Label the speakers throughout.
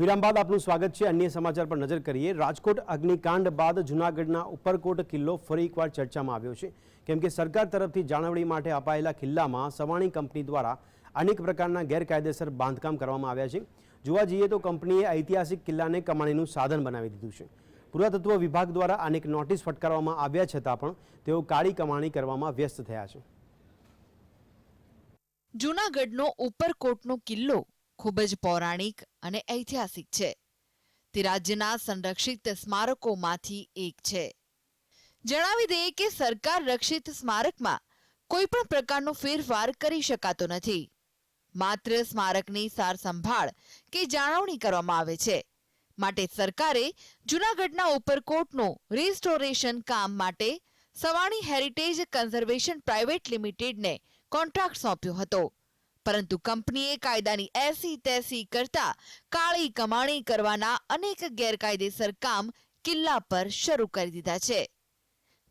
Speaker 1: વિરામ બાદ આપનું સ્વાગત છે. અન્ય સમાચાર પર નજર કરીએ. રાજકોટ અગ્નિકાંડ બાદ જૂનાગઢના ઉપરકોટ કિલ્લો ફરી એકવાર ચર્ચામાં આવ્યો છે. કેમ કે સરકાર તરફથી જાળવણી માટે અપાયેલા કિલ્લામાં સવાણી કંપની દ્વારા અનેક પ્રકારના ગેરકાયદેસર બાંધકામ કરવામાં આવ્યા છે. જોવા જઈએ તો કંપનીએ ઐતિહાસિક કિલ્લાને કમાણીનું સાધન બનાવી દીધું છે. પુરાતત્વ વિભાગ દ્વારા અનેક નોટિસ ફટકારવામાં આવ્યા છતાં પણ તેઓ કાળી કમાણી કરવામાં વ્યસ્ત થયા છે.
Speaker 2: જૂનાગઢનો ઉપરકોટનો કિલ્લો ખૂબ જ પૌરાણિક અને ઐતિહાસિક છે. તે રાજ્યના સંરક્ષિત સ્મારકોમાંથી એક છે. જણાવી દઈએ કે સરકાર રક્ષિત સ્મારકમાં કોઈ પણ પ્રકારનો ફેરફાર કરી શકાતો નથી. માત્ર સ્મારકની સાર સંભાળ કે જાળવણી કરવામાં આવે છે. માટે સરકારે જૂનાગઢના ઉપરકોટનો રિસ્ટોરેશન કામ માટે સવાણી હેરિટેજ કન્ઝર્વેશન પ્રાઇવેટ લિમિટેડને કોન્ટ્રાક્ટ સોંપ્યો હતો. પરંતુ કંપનીએ કાયદાની એસી તેસી કરતા કાળી કમાણી કરવાના અનેક ગેરકાયદેસર કામ કિલ્લા પર શરૂ કરી દીધા છે.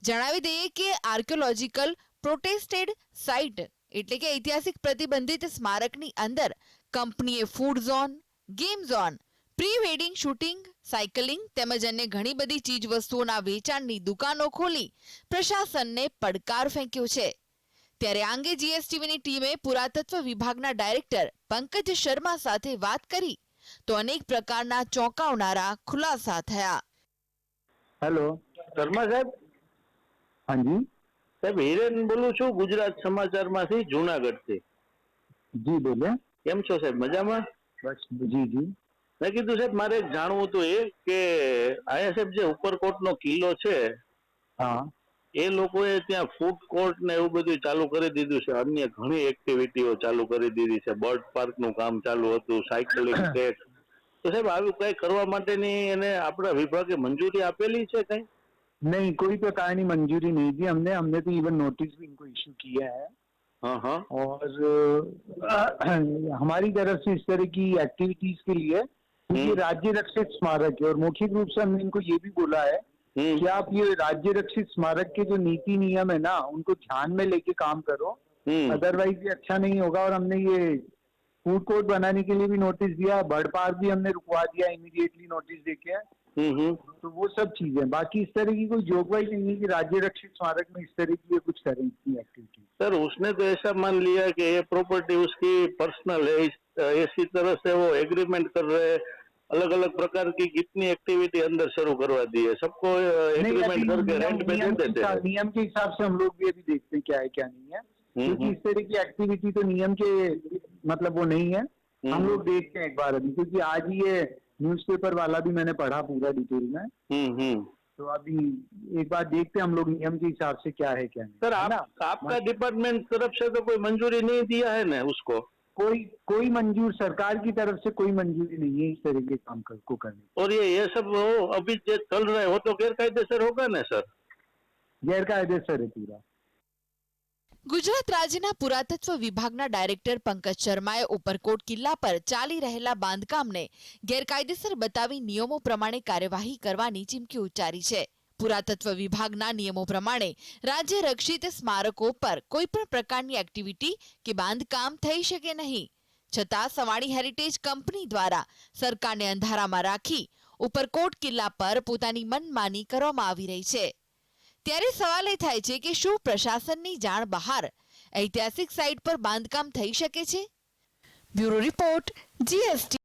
Speaker 2: જણાવી દઈએ કે આર્કિયોલોજીકલ પ્રોટેસ્ટેડ સાઇટ એટલે કે ઐતિહાસિક પ્રતિબંધિત સ્મારકની અંદર કંપનીએ food zone, game zone pre wedding shooting, cycling તેમજ અન્ય ઘણી બધી ચીજ વસ્તુઓના વેચાણની દુકાનો ખોલી પ્રશાસનને પડકાર ફેંક્યો છે. ત્યારે આ અંગે જીએસટીવીની ટીમે પુરાતત્વ વિભાગના ડાયરેક્ટર પંકજ શર્મા સાથે વાત કરી તો અનેક પ્રકારના ચોંકાવનારા ખુલાસા થયા.
Speaker 3: હેલો
Speaker 4: શર્મા સાહેબ?
Speaker 3: હાજી?
Speaker 4: સાહેબ હિરેન બોલું છું ગુજરાત સમાચારમાંથી જુનાગઢથી.
Speaker 3: જી બોલે.
Speaker 4: કેમ છો સાહેબ મજામાં?
Speaker 3: બસ જી જી.
Speaker 4: મેં કીધું સાહેબ મારે જાણવું હતું એ કે આયા સાહેબ જે ઉપરકોટનો કિલ્લો છે
Speaker 3: હા.
Speaker 4: એ લોકોએ ત્યાં ફૂડ કોર્ટ ને એવું બધું ચાલુ કરી દીધું છે અન્ય ઘણી એક્ટિવિટીઓ ચાલુ કરી દીધી છે બર્ડ પાર્કનું કામ ચાલુ હતું સાયકલિંગ ટ્રેક તો સાહેબ આવું કઈ કરવા માટેની એને આપણા વિભાગે મંજૂરી આપેલી છે કઈ
Speaker 3: नहीं कोई प्रकार की मंजूरी नहीं दी हमने हमने तो इवन नोटिस भी इनको इशू किया है
Speaker 4: હા હા
Speaker 3: और अ, हमारी तरफ से इस तरह की एक्टिविटीज के लिए ये
Speaker 4: हम्म।
Speaker 3: राज्य रक्षित स्मारक है और मौखिक रूप से हमने इनको ये भी बोला है
Speaker 4: હમ हम्म।
Speaker 3: कि आप ये राज्य रक्षित स्मारक के जो नीति नियम है ना उनको ध्यान में लेके काम करो।
Speaker 4: हम्म।
Speaker 3: अदरवाइज़ ये अच्छा नहीं होगा और हमने ये फ़ूड कोर्ट बनाने के लिए भी नोटिस दिया बर्ड पार्क भी हमने रुकवा दिया इमीडिएटली नोटिस देके तो वो सब चीज़ें बाकी इस तरह की कोई जोगवाई नहीं है कि राज्य रक्षित स्मारक में इस तरह की कुछ करें इतनी एक्टिविटी
Speaker 4: सर उसने तो ऐसा मान लिया कि ये प्रॉपर्टी उसकी पर्सनल है इसी तरह से वो एग्रीमेंट कर रहे हैं। अलग अलग प्रकार की कितनी एक्टिविटी अंदर शुरू करवा दी है? सबको एग्रीमेंट करके रेंट पे दे देते हैं।
Speaker 3: नियम के हिसाब से हम लोग भी अभी देखते हैं क्या है क्या नहीं है।
Speaker 4: हम्म,
Speaker 3: क्योंकि इस तरह की एक्टिविटी तो नियम के मतलब वो नहीं है। हम
Speaker 4: हम्म।
Speaker 3: लोग देखते हैं एक बार अभी क्योंकि आज ही ये न्यूज़पेपर वाला भी मैंने पढ़ा पूरा डिटेल में।
Speaker 4: हम्म हम्म।
Speaker 3: तो अभी एक बार देखते हैं हम लोग नियम के हिसाब से क्या है क्या नहीं
Speaker 4: सर आप आपका डिपार्टमेंट तरफ़ से तो कोई मंजूरी नहीं दिया है ना उसको?
Speaker 3: कोई कोई मंजूर सरकार की तरफ से कोई मंजूरी नहीं है इस तरह के काम कर, को करने की।
Speaker 4: और ये ये सब वो अभी जो चल रहा है वो तो गैरकायदेसर होगा ना सर
Speaker 3: गैरकायदेसर है पूरा
Speaker 2: ગુજરાત રાજ્યના પુરાતત્વ વિભાગના ડાયરેક્ટર પંકજ શર્માએ ઉપરકોટ કિલ્લા પર ચાલી રહેલા બાંધકામને ગેરકાયદેસર બતાવી નિયમો પ્રમાણે કાર્યવાહી કરવાની ચીમકી ઉચ્ચારી છે પુરાતત્વ વિભાગના નિયમો પ્રમાણે રાજ્ય રક્ષિત સ્મારકો પર કોઈ પણ પ્રકારની એક્ટિવિટી કે બાંધકામ થઈ શકે નહીં. છતાં સવાણી હેરિટેજ કંપની દ્વારા સરકારને અંધારામાં રાખી ઉપરકોટ કિલ્લા પર પોતાની મનમાની કરવામાં આવી રહી છે. ત્યારે સવાલ એ થાય છે કે શું પ્રશાસનની જાણ બહાર ઐતિહાસિક સાઇટ પર બાંધકામ થઈ શકે છે? Bureau report GST